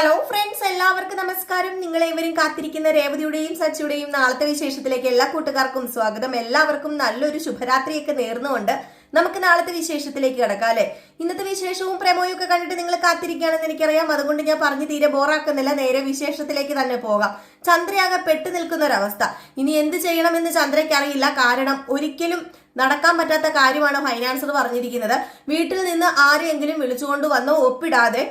Hello friends എല്ലാവർക്കും നമസ്കാരം. നിങ്ങളേവരും കാത്തിരിക്കുന്ന രേവതിയുടെയും സച്ചിയുടെയും നാളത്തെ വിശേഷത്തിലേക്ക് എല്ലാ കൂട്ടുകാർക്കും സ്വാഗതം. എല്ലാവർക്കും നല്ലൊരു ശുഭരാത്രിയൊക്കെ നേർന്നുകൊണ്ട് നമുക്ക് നാളത്തെ വിശേഷത്തിലേക്ക് കിടക്കാം അല്ലെ? ഇന്നത്തെ വിശേഷവും പ്രമോയും ഒക്കെ കണ്ടിട്ട് നിങ്ങൾ കാത്തിരിക്കുകയാണെന്ന് എനിക്കറിയാം. അതുകൊണ്ട് ഞാൻ പറഞ്ഞു തീരെ ബോറാക്കുന്നില്ല. നേരെ വിശേഷത്തിലേക്ക് തന്നെ പോകാം. ചന്ദ്രയാകെ പെട്ടു നിൽക്കുന്ന ഒരവസ്ഥ ഇനി എന്ത് ചെയ്യണമെന്ന് ചന്ദ്രയ്ക്ക് അറിയില്ല. കാരണം ഒരിക്കലും നടക്കാൻ പറ്റാത്ത കാര്യമാണ് ഫൈനാൻസർ പറഞ്ഞിരിക്കുന്നത്. വീട്ടിൽ നിന്ന് ആരെയെങ്കിലും വിളിച്ചുകൊണ്ട് വന്നോ ഒപ്പിടാതെ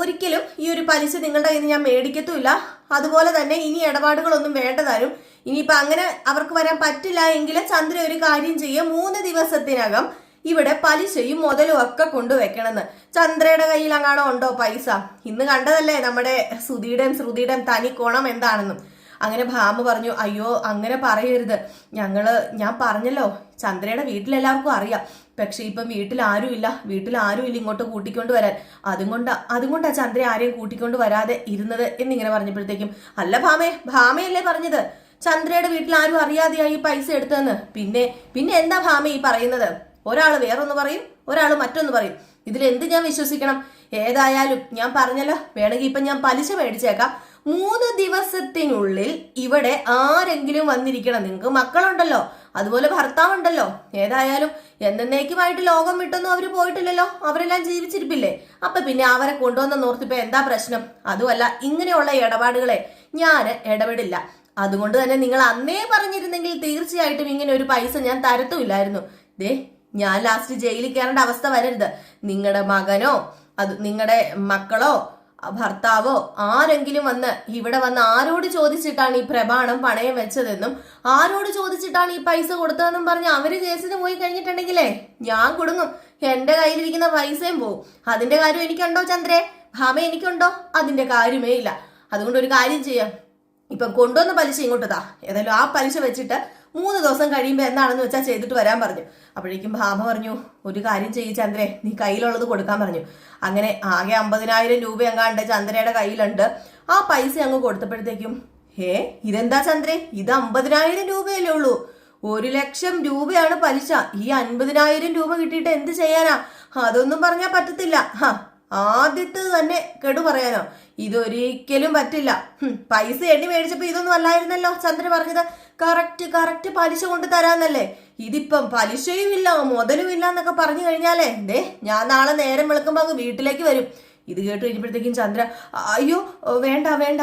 ഒരിക്കലും ഈ ഒരു പലിശ നിങ്ങളുടെ കയ്യിൽ നിന്ന് ഞാൻ മേടിക്കത്തുമില്ല. അതുപോലെ തന്നെ ഇനി ഇടപാടുകളൊന്നും വേണ്ടതാരും ഇനിയിപ്പോൾ അങ്ങനെ അവർക്ക് വരാൻ പറ്റില്ല എങ്കിൽ ചന്ദ്ര ഒരു കാര്യം ചെയ്യുക മൂന്ന് ദിവസത്തിനകം ഇവിടെ പലിശയും മുതലും ഒക്കെ കൊണ്ടുവെക്കണമെന്ന്. ചന്ദ്രയുടെ കയ്യിൽ അങ്ങാണോ ഉണ്ടോ പൈസ? ഇന്ന് കണ്ടതല്ലേ നമ്മുടെ സുധിയുടെയും ശ്രുതിയുടെയും തനി കോണം എന്താണെന്നും. അങ്ങനെ ഭാമ പറഞ്ഞു അയ്യോ അങ്ങനെ പറയരുത്. ഞങ്ങൾ ഞാൻ പറഞ്ഞല്ലോ ചന്ദ്രയുടെ വീട്ടിലെല്ലാവർക്കും അറിയാം. പക്ഷെ ഇപ്പം വീട്ടിൽ ആരും ഇല്ല. വീട്ടിൽ ആരും ഇല്ല ഇങ്ങോട്ട് കൂട്ടിക്കൊണ്ട് വരാൻ. അതും അതുകൊണ്ട് അതും കൊണ്ടാ ചന്ദ്ര ആരെയും കൂട്ടിക്കൊണ്ട് വരാതെ ഇരുന്നത് എന്നിങ്ങനെ പറഞ്ഞപ്പോഴത്തേക്കും അല്ല ഭാമേ ഭാമയല്ലേ പറഞ്ഞത്? ചന്ദ്രയുടെ വീട്ടിൽ ആരും അറിയാതെയായി പൈസ എടുത്തതെന്ന്. പിന്നെ പിന്നെ എന്താ ഭാമ ഈ പറയുന്നത്? ഒരാൾ വേറൊന്ന് പറയും ഒരാൾ മറ്റൊന്ന് പറയും. ഇതിലെന്ത് ഞാൻ വിശ്വസിക്കണം? ഏതായാലും ഞാൻ പറഞ്ഞല്ലോ വേണമെങ്കിൽ ഇപ്പം ഞാൻ പലിശ മേടിച്ചേക്കാം. മൂന്ന് ദിവസത്തിനുള്ളിൽ ഇവിടെ ആരെങ്കിലും വന്നിരിക്കണം. നിങ്ങൾക്ക് മക്കളുണ്ടല്ലോ. അതുപോലെ ഭർത്താവുണ്ടല്ലോ. ഏതായാലും എന്നേക്കുമായിട്ട് ലോകം വിട്ടൊന്നും അവർ പോയിട്ടില്ലല്ലോ. അവരെല്ലാം ജീവിച്ചിരിപ്പില്ലേ? അപ്പൊ പിന്നെ അവരെ കൊണ്ടുവന്ന നോർത്തിപ്പോ എന്താ പ്രശ്നം? അതുമല്ല ഇങ്ങനെയുള്ള ഇടപാടുകളെ ഞാൻ ഇടപെടില്ല. അതുകൊണ്ട് തന്നെ നിങ്ങൾ അന്നേ പറഞ്ഞിരുന്നെങ്കിൽ തീർച്ചയായിട്ടും ഇങ്ങനെ ഒരു പൈസ ഞാൻ തരത്തുമില്ലായിരുന്നു. ദേ ഞാൻ ലാസ്റ്റ് ജയിലിൽ കയറേണ്ട അവസ്ഥ വരരുത്. നിങ്ങളുടെ മകനോ അത് നിങ്ങളുടെ മക്കളോ ഭർത്താവോ ആരെങ്കിലും വന്ന് ഇവിടെ വന്ന് ആരോട് ചോദിച്ചിട്ടാണ് ഈ പ്രമാണം പണയം വെച്ചതെന്നും ആരോട് ചോദിച്ചിട്ടാണ് ഈ പൈസ കൊടുത്തതെന്നും പറഞ്ഞ് അവർ കേസിന് പോയി കഴിഞ്ഞിട്ടുണ്ടെങ്കിലേ ഞാൻ കൊടുങ്ങും. എന്റെ കയ്യിലിരിക്കുന്ന പൈസയും പോവും. അതിന്റെ കാര്യം എനിക്കുണ്ടോ ചന്ദ്രേ? ഭാമ എനിക്കുണ്ടോ? അതിന്റെ കാര്യമേ ഇല്ല. അതുകൊണ്ട് ഒരു കാര്യം ചെയ്യാം. ഇപ്പം കൊണ്ടുവന്ന പലിശ ഇങ്ങോട്ട് താ. ഏതായാലും ആ പലിശ വെച്ചിട്ട് മൂന്ന് ദിവസം കഴിയുമ്പോൾ എന്താണെന്ന് വെച്ചാൽ ചെയ്തിട്ട് വരാൻ പറഞ്ഞു. അപ്പോഴേക്കും ഭാമ പറഞ്ഞു ഒരു കാര്യം ചെയ്യ് ചന്ദ്രേ നീ കയ്യിലുള്ളത് കൊടുക്കാൻ പറഞ്ഞു. അങ്ങനെ ആകെ അമ്പതിനായിരം രൂപ എങ്ങാണ്ട് ചന്ദ്രയുടെ കയ്യിലുണ്ട്. ആ പൈസ അങ്ങ് കൊടുത്തപ്പോഴത്തേക്കും ഹേ ഇതെന്താ ചന്ദ്രേ? ഇത് അമ്പതിനായിരം രൂപയല്ലേ ഉള്ളൂ. ഒരു ലക്ഷം രൂപയാണ് പലിശ. ഈ അൻപതിനായിരം രൂപ കിട്ടിയിട്ട് എന്ത് ചെയ്യാനാ? അതൊന്നും പറഞ്ഞാൽ പറ്റത്തില്ല. ആദ്യത്തെ തന്നെ കെടു പറയാനോ? ഇതൊരിക്കലും പറ്റില്ല. പൈസ എണ്ണി മേടിച്ചപ്പോ ഇതൊന്നും അല്ലായിരുന്നല്ലോ ചന്ദ്രൻ പറഞ്ഞത്. കറക്റ്റ് കറക്റ്റ് പലിശ കൊണ്ട് തരാന്നല്ലേ. ഇതിപ്പം പലിശയും ഇല്ല മുതലും ഇല്ല എന്നൊക്കെ പറഞ്ഞു കഴിഞ്ഞാലേ ദേ ഞാൻ നാളെ നേരം വെളുക്കുമ്പോ അങ്ങ് വീട്ടിലേക്ക് വരും. ഇത് കേട്ട് കഴിഞ്ഞപ്പോഴത്തേക്കും ചന്ദ്ര അയ്യോ വേണ്ട വേണ്ട.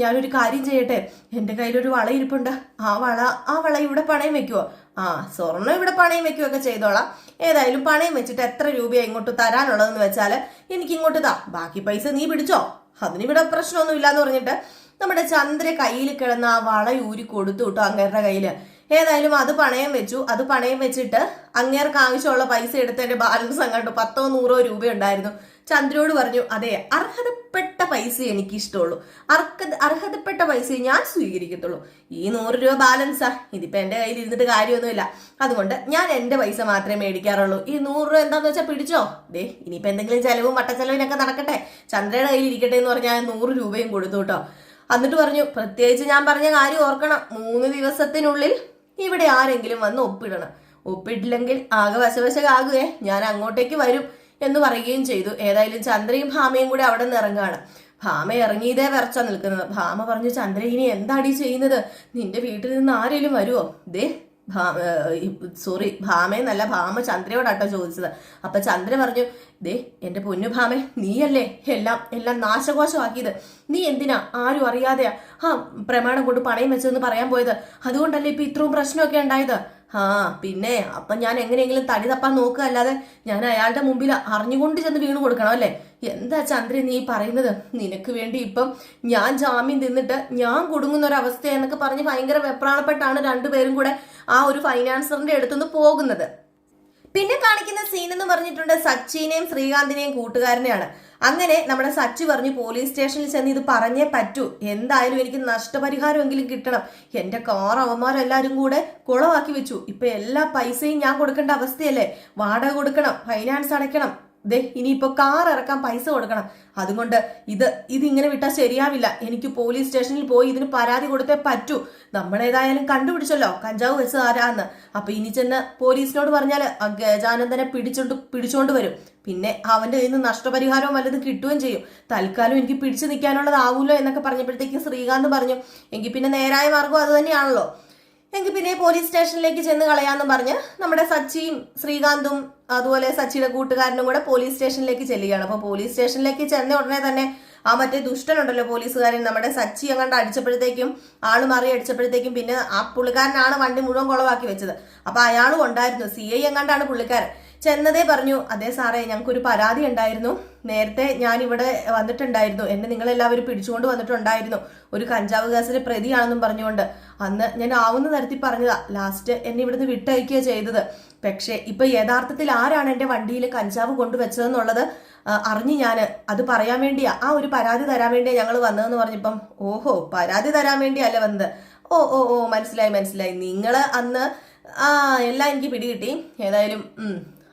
ഞാനൊരു കാര്യം ചെയ്യട്ടെ. എന്റെ കയ്യിലൊരു വള ഇരിപ്പുണ്ട്. ആ വള ആ വള ഇവിടെ പണയം വെക്കുവോ? ആ സ്വർണം ഇവിടെ പണയം വെക്കുകയൊക്കെ ചെയ്തോളാം. ഏതായാലും പണയം വെച്ചിട്ട് എത്ര രൂപയാണ് ഇങ്ങോട്ട് തരാനുള്ളതെന്ന് വെച്ചാൽ എനിക്ക് ഇങ്ങോട്ട് താ ബാക്കി പൈസ നീ പിടിച്ചോ. അതിനിവിടെ പ്രശ്നമൊന്നും ഇല്ലാന്ന് പറഞ്ഞിട്ട് നമ്മുടെ ചന്ദ്ര കയ്യിൽ കിടന്ന ആ വള ഊരി കൊടുത്തു കേട്ടോ അങ്ങേരുടെ കയ്യിൽ ഏതായാലും അത് പണയം വെച്ചു. അത് പണയം വെച്ചിട്ട് അങ്ങേർക്ക് ആവശ്യമുള്ള പൈസ എടുത്തതിന്റെ ബാലൻസ് അങ്ങോട്ട് പത്തോ നൂറോ രൂപ ഉണ്ടായിരുന്നു ചന്ദ്രയോട് പറഞ്ഞു അതെ അർഹതപ്പെട്ട പൈസ എനിക്ക് ഇഷ്ടമുള്ളൂ അർഹ അർഹതപ്പെട്ട പൈസ ഞാൻ സ്വീകരിക്കത്തുള്ളൂ. ഈ നൂറ് രൂപ ബാലൻസാ. ഇതിപ്പോ എന്റെ കയ്യിൽ ഇരുന്നിട്ട് കാര്യമൊന്നുമില്ല. അതുകൊണ്ട് ഞാൻ എന്റെ പൈസ മാത്രമേ മേടിക്കാറുള്ളൂ. ഈ നൂറ് രൂപ എന്താന്ന് വെച്ചാൽ പിടിച്ചോ? ദേ ഇനിയിപ്പോ എന്തെങ്കിലും ചെലവും വട്ടച്ചെലവിനൊക്കെ നടക്കട്ടെ. ചന്ദ്രയുടെ കയ്യിൽ ഇരിക്കട്ടെ എന്ന് പറഞ്ഞാൽ നൂറ് രൂപയും കൊടുത്തു കേട്ടോ. എന്നിട്ട് പറഞ്ഞു പ്രത്യേകിച്ച് ഞാൻ പറഞ്ഞ കാര്യം ഓർക്കണം. മൂന്ന് ദിവസത്തിനുള്ളിൽ ഇവിടെ ആരെങ്കിലും വന്ന് ഒപ്പിടണം. ഒപ്പിട്ടില്ലെങ്കിൽ ആകെ വശവശകാകുകയെ ഞാൻ അങ്ങോട്ടേക്ക് വരും എന്ന് പറയുകയും ചെയ്തു. ഏതായാലും ചന്ദ്രയും ഭാമയും കൂടെ അവിടെ നിന്ന് ഇറങ്ങുകയാണ്. ഭാമ ഇറങ്ങിയതേ വിറച്ച നിൽക്കുന്നത്. ഭാമ പറഞ്ഞു ചന്ദ്ര ഇനി എന്താടി ചെയ്യുന്നത്? നിന്റെ വീട്ടിൽ നിന്ന് ആരെങ്കിലും വരുമോ ദേ സോറി ഭാമയെന്നല്ല ഭാമ ചന്ദ്രയോടാട്ടോ ചോദിച്ചത്. അപ്പൊ ചന്ദ്ര പറഞ്ഞു ദേ എന്റെ പൊന്നു ഭാമേ നീയല്ലേ എല്ലാം എല്ലാം നാശകോശമാക്കിയത്? നീ എന്തിനാ ആരും അറിയാതെയാ ആ പ്രമാണം കൊണ്ട് പണയം വെച്ചതെന്ന് പറയാൻ പോയത്? അതുകൊണ്ടല്ലേ ഇപ്പൊ ഇത്രയും പ്രശ്നമൊക്കെ ഉണ്ടായത്? ആ പിന്നെ അപ്പൊ ഞാൻ എങ്ങനെയെങ്കിലും തടി തപ്പാൻ നോക്കുക അല്ലാതെ ഞാൻ അയാളുടെ മുമ്പിൽ അറിഞ്ഞുകൊണ്ട് ചെന്ന് വീണ് കൊടുക്കണം അല്ലേ? എന്താ ചന്ദ്ര നീ പറയുന്നത്? നിനക്ക് വേണ്ടി ഇപ്പം ഞാൻ ജാമ്യം തിന്നിട്ട് ഞാൻ കുടുങ്ങുന്ന ഒരു അവസ്ഥ എന്നൊക്കെ പറഞ്ഞ് ഭയങ്കര വെപ്രാളപ്പെട്ടാണ് രണ്ടുപേരും കൂടെ ആ ഒരു ഫൈനാൻസറിന്റെ അടുത്തുനിന്ന് പോകുന്നത്. പിന്നെ കാണിക്കുന്ന സീൻ എന്ന് പറഞ്ഞിട്ടുണ്ട് സച്ചിനെയും ശ്രീകാന്തിനെയും കൂട്ടുകാരനെയാണ്. അങ്ങനെ നമ്മുടെ സച്ചി പറഞ്ഞു പോലീസ് സ്റ്റേഷനിൽ ചെന്ന് ഇത് പറഞ്ഞേ പറ്റൂ. എന്തായാലും എനിക്ക് നഷ്ടപരിഹാരമെങ്കിലും കിട്ടണം. എന്റെ കാർ അവന്മാരെല്ലാരും കൂടെ കുളമാക്കി വെച്ചു. ഇപ്പൊ എല്ലാ പൈസയും ഞാൻ കൊടുക്കേണ്ട അവസ്ഥയല്ലേ? വാടക കൊടുക്കണം ഫൈനാൻസ് അടയ്ക്കണം. ദേ ഇനിയിപ്പോ കാർ ഇറക്കാൻ പൈസ കൊടുക്കണം. അതുകൊണ്ട് ഇത് ഇതിങ്ങനെ വിട്ടാൽ ശരിയാവില്ല. എനിക്ക് പോലീസ് സ്റ്റേഷനിൽ പോയി ഇതിന് പരാതി കൊടുത്തേ പറ്റൂ. നമ്മളേതായാലും കണ്ടുപിടിച്ചല്ലോ. കഞ്ചാവ് വെച്ച് ആരാന്ന് അപ്പൊ ഇനി ചെന്ന് പോലീസിനോട് പറഞ്ഞാൽ ഗജാനന്ദനെ പിടിച്ചോണ്ട് പിടിച്ചോണ്ട് വരും. പിന്നെ അവന്റെ കയ്യിൽ നിന്ന് നഷ്ടപരിഹാരവും വല്ലതും കിട്ടുകയും ചെയ്യും. തൽക്കാലം എനിക്ക് പിടിച്ചു നിൽക്കാനുള്ളതാവൂലോ എന്നൊക്കെ പറഞ്ഞപ്പോഴത്തേക്ക് ശ്രീകാന്ത് പറഞ്ഞു എങ്കിൽ പിന്നെ നേരായ മാർഗം അത് തന്നെയാണല്ലോ. എങ്കിൽ പിന്നെ പോലീസ് സ്റ്റേഷനിലേക്ക് ചെന്ന് കളയാന്ന് പറഞ്ഞ് നമ്മുടെ സച്ചിയും ശ്രീകാന്തും അതുപോലെ സച്ചിയുടെ കൂട്ടുകാരനും കൂടെ പോലീസ് സ്റ്റേഷനിലേക്ക് ചെല്ലുകയാണ്. അപ്പോൾ പോലീസ് സ്റ്റേഷനിലേക്ക് ചെന്ന ഉടനെ തന്നെ ആ മറ്റേ ദുഷ്ടനുണ്ടല്ലോ പോലീസുകാരൻ നമ്മുടെ സച്ചി അങ്ങാണ്ട് അടിച്ചപ്പോഴത്തേക്കും ആൾ മാറി അടിച്ചപ്പോഴത്തേക്കും പിന്നെ ആ പുള്ളിക്കാരനാണ് വണ്ടി മുഴുവൻ കുളവാക്കി വെച്ചത്. അപ്പൊ അയാളും ഉണ്ടായിരുന്നു. സി ഐ എങ്ങാണ്ടാണ് പുള്ളിക്കാരൻ. ചെന്നതേ പറഞ്ഞു അതെ സാറേ ഞങ്ങൾക്കൊരു പരാതി ഉണ്ടായിരുന്നു. നേരത്തെ ഞാൻ ഇവിടെ വന്നിട്ടുണ്ടായിരുന്നു. എന്നെ നിങ്ങളെല്ലാവരും പിടിച്ചുകൊണ്ട് വന്നിട്ടുണ്ടായിരുന്നു. ഒരു കഞ്ചാവ് കേസിലെ പ്രതിയാണെന്നും പറഞ്ഞുകൊണ്ട്. അന്ന് ഞാൻ ആവുന്ന തരത്തിൽ പറഞ്ഞതാ. ലാസ്റ്റ് എന്നെ ഇവിടുന്ന് വിട്ടയക്കുക ചെയ്തത്. പക്ഷേ ഇപ്പൊ യഥാർത്ഥത്തിൽ ആരാണ് എന്റെ വണ്ടിയിൽ കഞ്ചാവ് കൊണ്ടുവച്ചതെന്നുള്ളത് അറിഞ്ഞു ഞാൻ അത് പറയാൻ വേണ്ടിയാ. ആ ഒരു പരാതി തരാൻ വേണ്ടിയാ ഞങ്ങൾ വന്നതെന്ന് പറഞ്ഞപ്പം ഓഹോ പരാതി തരാൻ വേണ്ടിയല്ല വന്നത്. ഓ ഓ ഓ മനസ്സിലായി മനസ്സിലായി. നിങ്ങൾ അന്ന് ആ എല്ലാം എനിക്ക് പിടികിട്ടി. ഏതായാലും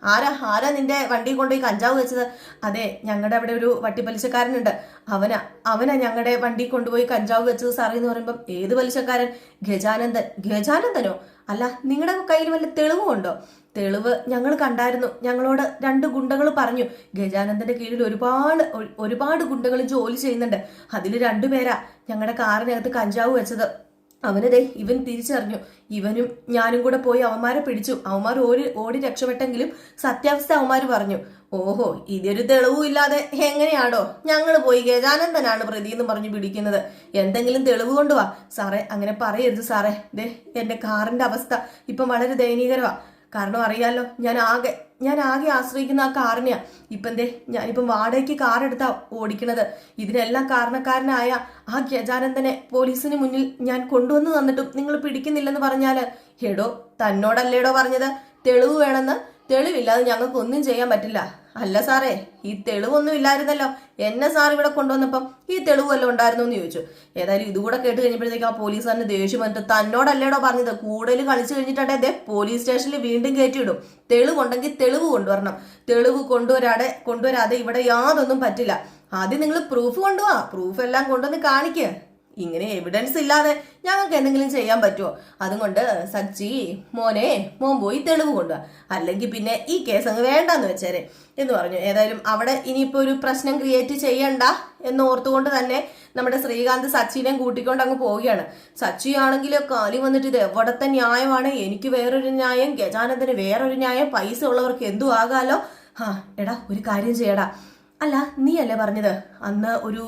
ആരാ ആരാ നിന്റെ വണ്ടി കൊണ്ടുപോയി കഞ്ചാവ് വെച്ചത്? അതെ ഞങ്ങളുടെ അവിടെ ഒരു വട്ടിപ്പലിശക്കാരനുണ്ട്. അവനാ അവനാ ഞങ്ങളുടെ വണ്ടി കൊണ്ടുപോയി കഞ്ചാവ് വെച്ചത് സാറേ എന്ന് പറയുമ്പം ഏത് പലിശക്കാരൻ? ഗജാനന്ദൻ. ഗജാനന്ദനോ? അല്ല നിങ്ങളുടെ കയ്യിൽ വല്ല തെളിവുമുണ്ടോ തെളിവ് ഞങ്ങൾ കണ്ടായിരുന്നു. ഞങ്ങളോട് രണ്ട് ഗുണ്ടകൾ പറഞ്ഞു. ഗജാനന്ദന്റെ കീഴിൽ ഒരുപാട് ഒരുപാട് ഗുണ്ടകൾ ജോലി ചെയ്യുന്നുണ്ട്. അതിൽ രണ്ടുപേരാ ഞങ്ങളുടെ കാറിനകത്ത് കഞ്ചാവ് വെച്ചത്. അവനതേ ഇവൻ തിരിച്ചറിഞ്ഞു. ഇവനും ഞാനും കൂടെ പോയി അവന്മാരെ പിടിച്ചു. അവന്മാർ ഓടി ഓടി രക്ഷപ്പെട്ടെങ്കിലും സത്യാവസ്ഥ അവന്മാർ പറഞ്ഞു. ഓഹോ ഇതൊരു തെളിവും ഇല്ലാതെ എങ്ങനെയാണോ ഞങ്ങൾ പോയി ഗജാനന്ദനാണ് പ്രതി എന്ന് പറഞ്ഞു പിടിക്കുന്നത്. എന്തെങ്കിലും തെളിവ് കൊണ്ടുവാ സാറേ അങ്ങനെ പറയരുത് സാറേ. ദേ എന്റെ കാറിന്റെ അവസ്ഥ ഇപ്പം വളരെ ദയനീയകരമാ കാരണം അറിയാലോ ഞാൻ ആകെ ഞാൻ ആകെ ആശ്രയിക്കുന്ന ആ കാറിനെയാ. ഇപ്പം എന്തേ ഞാനിപ്പം വാടകയ്ക്ക് കാർ എടുത്താ ഓടിക്കണത്. ഇതിനെല്ലാം കാരണക്കാരനായ ആ ഗജാനന്ദനെ പോലീസിന് മുന്നിൽ ഞാൻ കൊണ്ടുവന്ന് തന്നിട്ടും നിങ്ങൾ പിടിക്കുന്നില്ലെന്ന് പറഞ്ഞാൽ എടോ തന്നോടല്ലേടോ പറഞ്ഞത്? തെളിവ് വേണമെന്ന്? തെളിവില്ലാതെ ഞങ്ങൾക്ക് ഒന്നും ചെയ്യാൻ പറ്റില്ല. അല്ല സാറേ ഈ തെളിവൊന്നും ഇല്ലായിരുന്നല്ലോ. എന്നെ സാർ ഇവിടെ കൊണ്ടുവന്നപ്പം ഈ തെളിവ് വല്ലതും ഉണ്ടായിരുന്നു എന്ന് ചോദിച്ചു. ഏതായാലും ഇതുകൂടെ കേട്ട് കഴിഞ്ഞപ്പോഴത്തേക്കും ആ പോലീസുകാരന് ദേഷ്യം വന്നിട്ട് തന്നോടല്ലേടോ പറഞ്ഞത്? കൂടുതൽ കളിച്ചു കഴിഞ്ഞിട്ടേ ദേ പോലീസ് സ്റ്റേഷനിൽ വീണ്ടും കയറ്റിയിടും. തെളിവുണ്ടെങ്കിൽ തെളിവ് കൊണ്ടുവരണം. തെളിവ് കൊണ്ടുവരാതെ കൊണ്ടുവരാതെ ഇവിടെ യാതൊന്നും പറ്റില്ല. ആദ്യം നിങ്ങൾ പ്രൂഫ് കൊണ്ടുപോവാ പ്രൂഫ് എല്ലാം കൊണ്ടുവന്ന് കാണിക്കുക ഇങ്ങനെ എവിഡൻസ് ഇല്ലാതെ ഞങ്ങൾക്ക് എന്തെങ്കിലും ചെയ്യാൻ പറ്റുമോ അതുകൊണ്ട് സച്ചി മോനെ മോൻ പോയി തെളിവ് കൊണ്ടുവാ. അല്ലെങ്കിൽ പിന്നെ ഈ കേസ് അങ്ങ് വേണ്ടെന്ന് വെച്ചേരെ. എന്ന് പറഞ്ഞു. ഏതായാലും അവിടെ ഇനിയിപ്പോ ഒരു പ്രശ്നം ക്രിയേറ്റ് ചെയ്യണ്ട എന്ന് ഓർത്തുകൊണ്ട് തന്നെ നമ്മുടെ ശ്രീകാന്ത് സച്ചിനെയും കൂട്ടിക്കൊണ്ട് അങ്ങ് പോവുകയാണ്. സച്ചി ആണെങ്കിൽ കാലി വന്നിട്ട് ഇത് എവിടത്തെ ന്യായമാണ്? എനിക്ക് വേറൊരു ന്യായം ഗജാനന്ദന് വേറൊരു ന്യായം പൈസ ഉള്ളവർക്ക് എന്തു ആകാലോ? ആ എടാ ഒരു കാര്യം ചെയ്യടാ. അല്ല നീ അല്ലേ പറഞ്ഞത്? അന്ന് ഒരു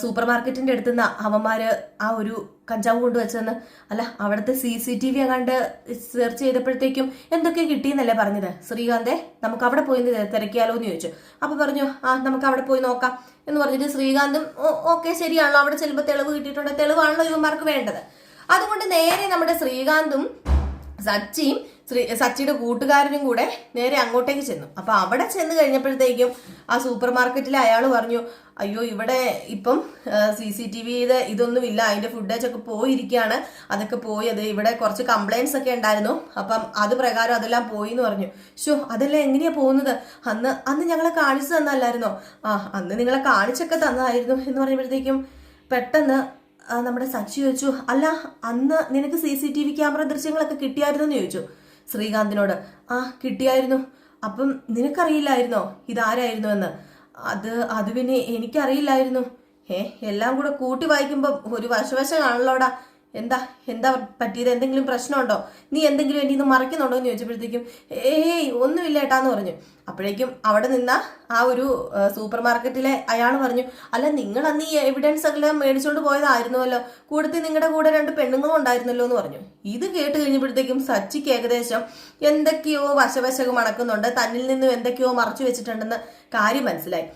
സൂപ്പർ മാർക്കറ്റിന്റെ അടുത്തുനിന്ന് അവന്മാര് ആ ഒരു കഞ്ചാവ് കൊണ്ടുവച്ചെന്ന്. അല്ല അവിടുത്തെ സി സി ടി വി അങ്ങാണ്ട് സെർച്ച് ചെയ്തപ്പോഴത്തേക്കും എന്തൊക്കെ കിട്ടിയെന്നല്ലേ പറഞ്ഞത്? ശ്രീകാന്തെ നമുക്ക് അവിടെ പോയി തിരക്കിയാലോ എന്ന് ചോദിച്ചു. അപ്പൊ പറഞ്ഞു ആ നമുക്ക് അവിടെ പോയി നോക്കാം എന്ന് പറഞ്ഞിട്ട് ശ്രീകാന്തും ഓക്കെ ശരിയാണല്ലോ അവിടെ ചെല്ലുമ്പോൾ തെളിവ് കിട്ടിയിട്ടുണ്ട്. തെളിവാണല്ലോ ഇവന്മാർക്ക് വേണ്ടത്. അതുകൊണ്ട് നേരെ നമ്മുടെ ശ്രീകാന്തും സച്ചിയും ശ്രീ സച്ചിയുടെ കൂട്ടുകാരനും കൂടെ നേരെ അങ്ങോട്ടേക്ക് ചെന്നു. അപ്പൊ അവിടെ ചെന്ന് കഴിഞ്ഞപ്പോഴത്തേക്കും ആ സൂപ്പർ മാർക്കറ്റിൽ അയാൾ പറഞ്ഞു അയ്യോ ഇവിടെ ഇപ്പം സി സി ടി വിയുടെ ഇതൊന്നും ഇല്ല. അതിന്റെ ഫുഡേജ് ഒക്കെ പോയിരിക്കുകയാണ് അതൊക്കെ പോയി അത് ഇവിടെ കുറച്ച് കംപ്ലയിൻസ് ഒക്കെ ഉണ്ടായിരുന്നു. അപ്പം അത് പ്രകാരം അതെല്ലാം പോയി എന്ന് പറഞ്ഞു. ഷോ അതെല്ലാം? എങ്ങനെയാ പോകുന്നത്? അന്ന് അന്ന് ഞങ്ങളെ കാണിച്ചു തന്നല്ലായിരുന്നോ? ആ അന്ന് നിങ്ങളെ കാണിച്ചൊക്കെ തന്നായിരുന്നു എന്ന് പറയുമ്പോഴത്തേക്കും പെട്ടെന്ന് നമ്മുടെ സച്ചി ചോദിച്ചു അല്ല അന്ന് നിനക്ക് C C T V camera ദൃശ്യങ്ങളൊക്കെ കിട്ടിയായിരുന്നു എന്ന് ചോദിച്ചു. ശ്രീകാന്തിനോട് ആ കിട്ടിയായിരുന്നു. അപ്പം നിനക്കറിയില്ലായിരുന്നോ? ഇതാരായിരുന്നു എന്ന്? അത് അത് പിന്നെ എനിക്കറിയില്ലായിരുന്നു. ഏ എല്ലാം കൂടെ കൂട്ടി വായിക്കുമ്പോൾ ഒരു വശവശം കാണലോടാ എന്താ? എന്താ പറ്റിയത്? എന്തെങ്കിലും പ്രശ്നമുണ്ടോ? നീ എന്തെങ്കിലും എന്റെ ഇത് മറക്കുന്നുണ്ടോ എന്ന് ചോദിച്ചപ്പോഴത്തേക്കും ഏയ് ഒന്നുമില്ല ഏട്ടാന്ന് പറഞ്ഞു. അപ്പോഴേക്കും അവിടെ നിന്ന ആ ഒരു സൂപ്പർ മാർക്കറ്റിലെ അയാൾ പറഞ്ഞു അല്ല നിങ്ങൾ അന്ന് ഈ എവിഡൻസ് എല്ലാം മേടിച്ചുകൊണ്ട് പോയതായിരുന്നുവല്ലോ കൂടത്തിൽ നിങ്ങളുടെ കൂടെ രണ്ട് പെണ്ണുങ്ങളും ഉണ്ടായിരുന്നല്ലോ എന്ന് പറഞ്ഞു. ഇത് കേട്ട് കഴിഞ്ഞപ്പോഴത്തേക്കും സച്ചിക്ക് ഏകദേശം എന്തൊക്കെയോ വശവശകം മണക്കുന്നുണ്ട്. തന്നിൽ നിന്നും എന്തൊക്കെയോ മറച്ചു വെച്ചിട്ടുണ്ടെന്ന് കാര്യം മനസ്സിലായി.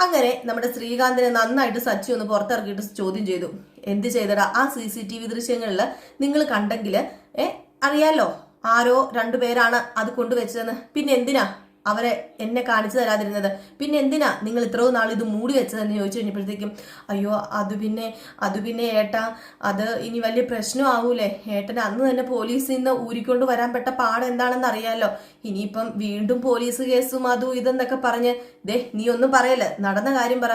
അങ്ങനെ നമ്മുടെ ശ്രീകാന്തിനെ നന്നായിട്ട് സച്ചി ഒന്ന് പുറത്തിറക്കിയിട്ട് ചോദ്യം ചെയ്തു. എന്ത് ചെയ്തടാ? ആ സി സി ടി വി ദൃശ്യങ്ങളിൽ നിങ്ങൾ കണ്ടെങ്കിൽ ഏ അറിയാലോ? ആരോ രണ്ടുപേരാണ് അത് കൊണ്ടുവച്ചതെന്ന്. പിന്നെ എന്തിനാ? അവരെ എന്നെ കാണിച്ചു തരാതിരുന്നത്. പിന്നെ എന്തിനാ നിങ്ങൾ ഇത്രയും നാൾ ഇത് മൂടി വെച്ചതെന്ന് ചോദിച്ചു കഴിഞ്ഞപ്പോഴത്തേക്കും അയ്യോ അത് പിന്നെ അത് പിന്നെ ഏട്ടാ അത് ഇനി വലിയ പ്രശ്നമാവൂലേ ഏട്ടൻ അന്ന് തന്നെ പോലീസിൽ നിന്ന് ഊരിക്കൊണ്ട് വരാൻ പെട്ട പാട് എന്താണെന്ന് അറിയാലോ. ഇനിയിപ്പം വീണ്ടും പോലീസ് കേസും അതും ഇതെന്നൊക്കെ പറഞ്ഞ് ദേ നീ ഒന്നും പറയല്ല നടന്ന കാര്യം പറ.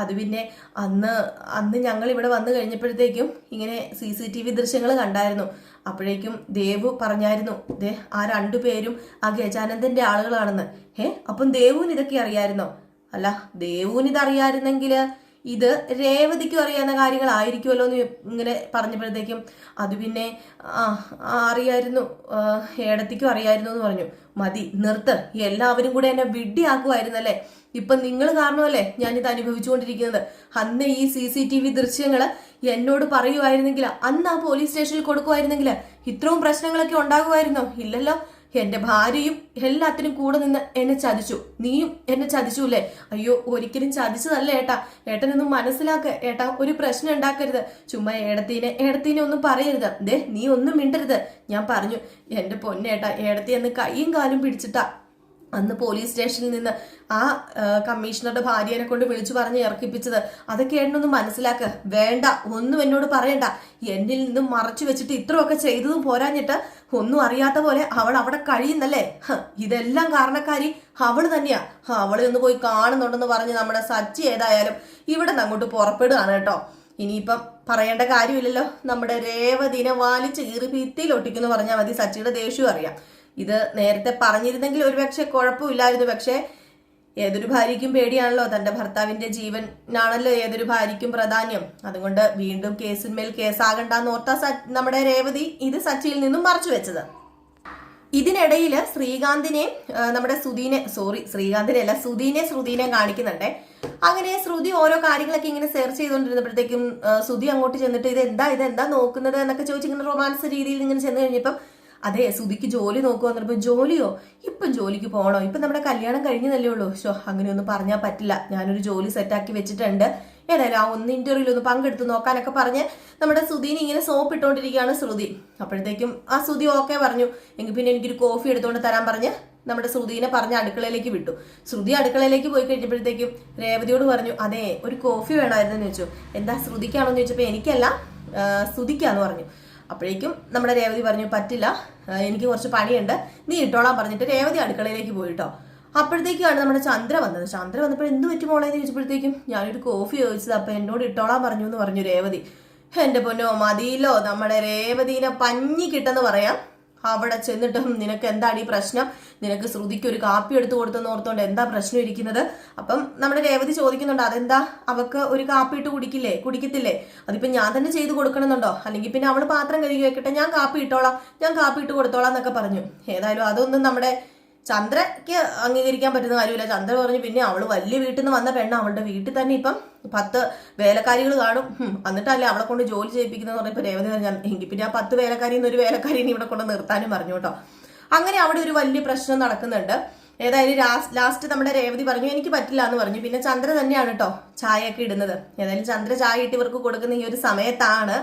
അത് പിന്നെ അന്ന് അന്ന് ഞങ്ങൾ ഇവിടെ വന്നു കഴിഞ്ഞപ്പോഴത്തേക്കും ഇങ്ങനെ സി സി ടി വി ദൃശ്യങ്ങൾ കണ്ടായിരുന്നു. അപ്പോഴേക്കും ദേവു പറഞ്ഞായിരുന്നു ദേ ആ രണ്ടു പേരും ആ ഗജാനന്ദന്റെ ആളുകളാണെന്ന്. ഏ അപ്പം ദേവുവിന് ഇതൊക്കെ അറിയായിരുന്നോ? അല്ല ദേവുവിന് ഇത് അറിയായിരുന്നെങ്കിൽ ഇത് രേവതിക്കും അറിയാവുന്ന കാര്യങ്ങളായിരിക്കുമല്ലോ എന്ന് ഇങ്ങനെ പറഞ്ഞപ്പോഴത്തേക്കും അത് പിന്നെ അറിയായിരുന്നു ഏടത്തിക്കും അറിയായിരുന്നു എന്ന് പറഞ്ഞു. മതി നിർത്ത്. എല്ലാവരും കൂടെ എന്നെ വിഡ്ഢിയാക്കുമായിരുന്നല്ലേ? ഇപ്പൊ നിങ്ങൾ കാരണമല്ലേ ഞാനിത് അനുഭവിച്ചുകൊണ്ടിരിക്കുന്നത്? അന്ന് ഈ സി സി ടി വി ദൃശ്യങ്ങൾ എന്നോട് പറയുമായിരുന്നെങ്കിൽ അന്ന് ആ പോലീസ് സ്റ്റേഷനിൽ കൊടുക്കുമായിരുന്നെങ്കിൽ ഇത്രയും പ്രശ്നങ്ങളൊക്കെ ഉണ്ടാകുമായിരുന്നോ? ഇല്ലല്ലോ. എന്റെ ഭാര്യയും എല്ലാത്തിനും കൂടെ നിന്ന് എന്നെ ചതിച്ചു. നീയും എന്നെ ചതിച്ചുല്ലേ അയ്യോ ഒരിക്കലും ചതിച്ചതല്ല ഏട്ടാ. ഏട്ടനൊന്നും മനസ്സിലാക്ക. ഏട്ടാ ഒരു പ്രശ്നം ഉണ്ടാക്കരുത്. ചുമ്മാ ഏടത്തീനെ ഏടത്തീനെ ഒന്നും പറയരുത്. ദേ നീ ഒന്നും മിണ്ടരുത്. ഞാൻ പറഞ്ഞു എന്റെ പൊന്നേട്ടാ ഏടത്തി എന്ന് കൈയും കാലും പിടിച്ചിട്ടാ അന്ന് പോലീസ് സ്റ്റേഷനിൽ നിന്ന് ആ കമ്മീഷണറുടെ ഭാര്യനെ കൊണ്ട് വിളിച്ചു പറഞ്ഞ് ഇറക്കിപ്പിച്ചത് അതൊക്കെ ഏട്ടനൊന്ന് മനസ്സിലാക്ക. വേണ്ട ഒന്നും എന്നോട് പറയണ്ട. എന്നിൽ നിന്നും മറച്ചു വെച്ചിട്ട് ഇത്രയൊക്കെ ചെയ്തതും പോരാഞ്ഞിട്ട് ഒന്നും അറിയാത്ത പോലെ അവൾ അവിടെ കഴിയുന്നല്ലേ? ഇതെല്ലാം കാരണക്കാരി അവൾ തന്നെയാ. അവളെ ഒന്ന് പോയി കാണുന്നുണ്ടെന്ന് പറഞ്ഞ് നമ്മുടെ സച്ചി ഏതായാലും ഇവിടെ അങ്ങോട്ട് പുറപ്പെടുകയാണ് കേട്ടോ. ഇനിയിപ്പം പറയേണ്ട കാര്യമില്ലല്ലോ. നമ്മുടെ രേവതിനെ വാലിച്ച് കീറി ഭിത്തിയിൽ ഒട്ടിക്കുന്നു പറഞ്ഞാൽ മതി. സച്ചിയുടെ ദേഷ്യവും അറിയാം. ഇത് നേരത്തെ പറഞ്ഞിരുന്നെങ്കിൽ ഒരുപക്ഷെ കുഴപ്പമില്ലായിരുന്നു. പക്ഷേ ഏതൊരു ഭാര്യയ്ക്കും പേടിയാണല്ലോ. തന്റെ ഭർത്താവിന്റെ ജീവനാണല്ലോ ഏതൊരു ഭാര്യയ്ക്കും പ്രാധാന്യം. അതുകൊണ്ട് വീണ്ടും കേസിന്മേൽ കേസാകണ്ടെന്ന് ഓർത്ത നമ്മുടെ രേവതി ഇത് സച്ചിയിൽ നിന്നും മറച്ചു വെച്ചത്. ഇതിനിടയിൽ ശ്രീകാന്തിനെ നമ്മുടെ സുധീനെ സോറി ശ്രീകാന്തിനെ അല്ല സുധീനെ ശ്രുതിനെ കാണിക്കുന്നുണ്ടേ. അങ്ങനെ ശ്രുതി ഓരോ കാര്യങ്ങളൊക്കെ ഇങ്ങനെ സെർച്ച് ചെയ്തുകൊണ്ടിരുന്നപ്പോഴത്തേക്കും സുധി അങ്ങോട്ട് ചെന്നിട്ട് ഇത് എന്താ ഇത് എന്താ നോക്കുന്നത്? എന്നൊക്കെ ചോദിച്ചിങ്ങനെ റൊമാൻസ് രീതിയിൽ ഇങ്ങനെ ചെന്ന് കഴിഞ്ഞപ്പം അതെ സുധിക്ക് ജോലി നോക്കുക വന്നപ്പോൾ ജോലിയോ? ഇപ്പം ജോലിക്ക് പോകണോ ഇപ്പം നമ്മുടെ കല്യാണം കഴിഞ്ഞതല്ലേ ഉള്ളൂ. ഷോ അങ്ങനെയൊന്നും പറഞ്ഞാൽ പറ്റില്ല. ഞാനൊരു ജോലി സെറ്റാക്കി വെച്ചിട്ടുണ്ട്. ഏതായാലും ആ ഒന്ന് ഇന്റർവ്യൂവിൽ ഒന്ന് പങ്കെടുത്ത് നോക്കാനൊക്കെ പറഞ്ഞ് നമ്മുടെ സുധീനെ ഇങ്ങനെ സോപ്പ് ഇട്ടുകൊണ്ടിരിക്കുകയാണ് ശ്രുതി. അപ്പോഴത്തേക്കും ആ ശ്രുതി ഓക്കെ പറഞ്ഞു. എങ്കിൽ പിന്നെ എനിക്കൊരു കോഫി എടുത്തുകൊണ്ട് തരാൻ പറഞ്ഞ് നമ്മുടെ ശ്രുതിനെ പറഞ്ഞ് അടുക്കളയിലേക്ക് വിട്ടു. ശ്രുതി അടുക്കളയിലേക്ക് പോയി കഴിഞ്ഞപ്പോഴത്തേക്കും രേവതിയോട് പറഞ്ഞു അതെ ഒരു കോഫി വേണമായിരുന്നു എന്ന് ചോദിച്ചു. എന്താ ശ്രുതിക്കാണോ എന്ന് ചോദിച്ചപ്പോൾ എനിക്കല്ല സുധിക്കാന്ന് പറഞ്ഞു. അപ്പോഴേക്കും നമ്മുടെ രേവതി പറഞ്ഞു പറ്റില്ല. എനിക്ക് കുറച്ച് പണിയുണ്ട്. നീ ഇട്ടോളാൻ പറഞ്ഞിട്ട് രേവതി അടുക്കളയിലേക്ക് പോയിട്ടോ അപ്പോഴത്തേക്കാണ് നമ്മുടെ ചന്ദ്ര വന്നത്. ചന്ദ്ര വന്നപ്പോൾ എന്ത് പറ്റി മോളെ എന്ന് ചോദിച്ചപ്പോഴത്തേക്കും ഞാനൊരു കോഫി ചോദിച്ചത്. അപ്പൊ എന്നോട് ഇട്ടോളാൻ പറഞ്ഞു എന്ന് പറഞ്ഞു രേവതി. എന്റെ പൊന്നോ മതിയിലോ നമ്മുടെ രേവതിനെ പഞ്ഞി കിട്ടെന്ന് പറയാം. അവിടെ ചെന്നിട്ടും നിനക്ക് എന്താണ് ഈ പ്രശ്നം? നിനക്ക് ശ്രുതിക്ക് ഒരു കാപ്പി എടുത്തു കൊടുത്തെന്ന് ഓർത്തോണ്ട് എന്താ പ്രശ്നം ഇരിക്കുന്നത്? അപ്പം നമ്മുടെ രേവതി ചോദിക്കുന്നുണ്ട് അതെന്താ? അവക്ക് ഒരു കാപ്പി ഇട്ട് കുടിക്കില്ലേ? കുടിക്കത്തില്ലേ? അതിപ്പോ ഞാൻ തന്നെ ചെയ്ത് കൊടുക്കണമെന്നുണ്ടോ? അല്ലെങ്കിൽ പിന്നെ അവൾ പാത്രം കഴുകി വെക്കട്ടെ? ഞാൻ കാപ്പി ഇട്ടോളാം. ഞാൻ കാപ്പി ഇട്ട് കൊടുത്തോളാം എന്നൊക്കെ പറഞ്ഞു. ഏതായാലും അതൊന്നും നമ്മുടെ ചന്ദ്രയ്ക്ക് അംഗീകരിക്കാൻ പറ്റുന്ന കാര്യമില്ല. ചന്ദ്ര പറഞ്ഞു പിന്നെ അവൾ വലിയ വീട്ടിൽ നിന്ന് വന്ന പെണ്ണ. അവളുടെ വീട്ടിൽ തന്നെ ഇപ്പം പത്ത് വേലക്കാരികൾ കാണും. എന്നിട്ടല്ലേ അവളെ കൊണ്ട് ജോലി ചെയ്യിപ്പിക്കുന്നതെന്ന് പറഞ്ഞപ്പോൾ രേവതി പറഞ്ഞാൽ എങ്കിൽ പിന്നെ ആ പത്ത് വേലക്കാരിയിൽ നിന്ന് ഒരു വേലക്കാരിനെ ഇവിടെ കൊണ്ട് നിർത്താനും പറഞ്ഞു കേട്ടോ. അങ്ങനെ അവിടെ ഒരു വലിയ പ്രശ്നം നടക്കുന്നുണ്ട്. ഏതായാലും ലാസ്റ്റ് നമ്മുടെ രേവതി പറഞ്ഞു എനിക്ക് പറ്റില്ല എന്ന് പറഞ്ഞു. പിന്നെ ചന്ദ്ര തന്നെയാണ് കേട്ടോ ചായയൊക്കെ ഇടുന്നത്. ഏതായാലും ചന്ദ്ര ചായ ഇട്ട് ഇവർക്ക് കൊടുക്കുന്ന ഈ ഒരു സമയത്താണ്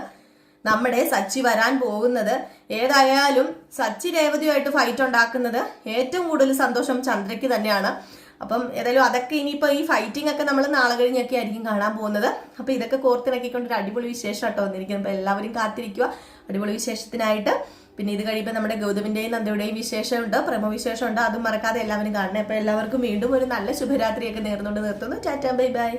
നമ്മുടെ സച്ചി വരാൻ പോകുന്നത് ഏതായാലും സച്ചി രേവതിയുമായിട്ട് ഫൈറ്റ് ഉണ്ടാക്കുന്നത് ഏറ്റവും കൂടുതൽ സന്തോഷം ചന്ദ്രയ്ക്ക് തന്നെയാണ്. അപ്പം ഏതായാലും അതൊക്കെ ഇനിയിപ്പോൾ ഈ ഫൈറ്റിംഗ് ഒക്കെ നമ്മൾ നാളെ കഴിഞ്ഞൊക്കെ ആയിരിക്കും കാണാൻ പോകുന്നത്. അപ്പോൾ ഇതൊക്കെ കോർത്തിണക്കിക്കൊണ്ട് ഒരു അടിപൊളി വിശേഷം കേട്ടോ വന്നിരിക്കുന്നത്. അപ്പോൾ എല്ലാവരും കാത്തിരിക്കുക. അടിപൊളി വിശേഷത്തിനായിട്ട്. പിന്നെ ഇത് കഴിയുമ്പോൾ നമ്മുടെ ഗൗതമിന്റെയും നന്ദയുടെയും വിശേഷമുണ്ട് പ്രമവിശേഷമുണ്ട് അതും മറക്കാതെ എല്ലാവരും കാണണം. അപ്പോൾ എല്ലാവർക്കും വീണ്ടും ഒരു നല്ല ശുഭരാത്രിയൊക്കെ നേർന്നുകൊണ്ട് നിർത്തുന്നു. ചാറ്റാ ബൈ ബൈ.